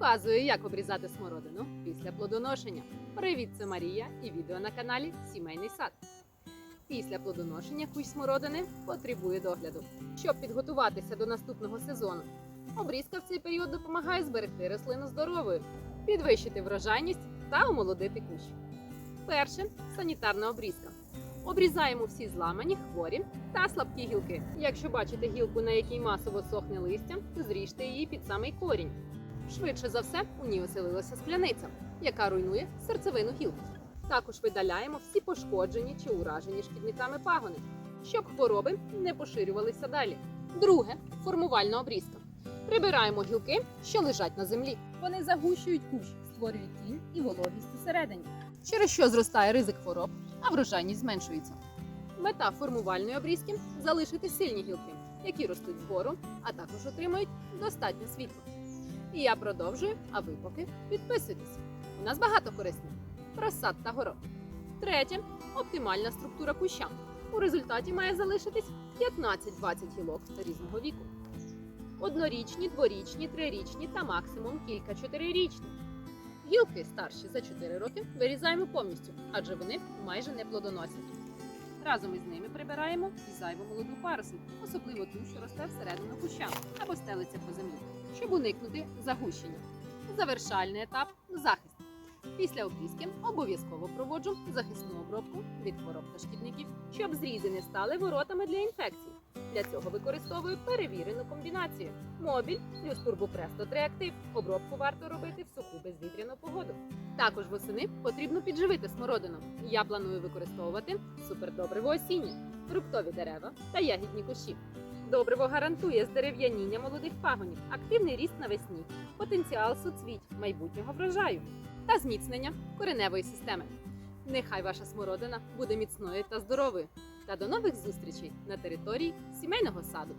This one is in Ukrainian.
Показую, як обрізати смородину після плодоношення. Привіт, це Марія і відео на каналі Сімейний сад. Після плодоношення кущ смородини потребує догляду. Щоб підготуватися до наступного сезону, обрізка в цей період допомагає зберегти рослину здоровою, підвищити врожайність та омолодити кущ. Перше санітарна обрізка. Обрізаємо всі зламані, хворі та слабкі гілки. Якщо бачите гілку, на якій масово сохне листя, зріжте її під самий корінь. Швидше за все, у ній оселилася скляниця, яка руйнує серцевину гілки. Також видаляємо всі пошкоджені чи уражені шкідниками пагони, щоб хвороби не поширювалися далі. Друге формувальна обрізка. Прибираємо гілки, що лежать на землі. Вони загущують кущ, створюють тінь і вологість усередині. через що зростає ризик хвороб, а врожайність зменшується. Мета формувальної обрізки залишити сильні гілки, які ростуть вгору, а також отримують достатньо світла. І я продовжую, а ви поки підписуйтесь. У нас багато корисних про сад та город. Третє оптимальна структура куща. У результаті має залишитись 15-20 гілок різного віку. Однорічні, дворічні, трирічні та максимум кілька чотирирічні. Гілки старші за 4 роки вирізаємо повністю, адже вони майже не плодоносять. Разом із ними прибираємо і зайву молоду парусну, особливо ту, що росте всередину куща або стелиться по землі, щоб уникнути загущення. Завершальний етап захист. Після обрізки обов'язково проводжу захисну обробку від хвороб та шкідників, щоб зрізи не стали воротами для інфекцій. Для цього використовую перевірену комбінацію. Мобіль плюс турбопресто триактив. Обробку варто робити в суху безвітряну. Також восени потрібно підживити смородину. Я планую використовувати супердобриво осіннє, фруктові дерева та ягідні кущі. Добриво гарантує здерев'яніння молодих пагонів, активний ріст навесні, потенціал суцвіть майбутнього врожаю та зміцнення кореневої системи. Нехай ваша смородина буде міцною та здоровою. Та до нових зустрічей на території сімейного саду.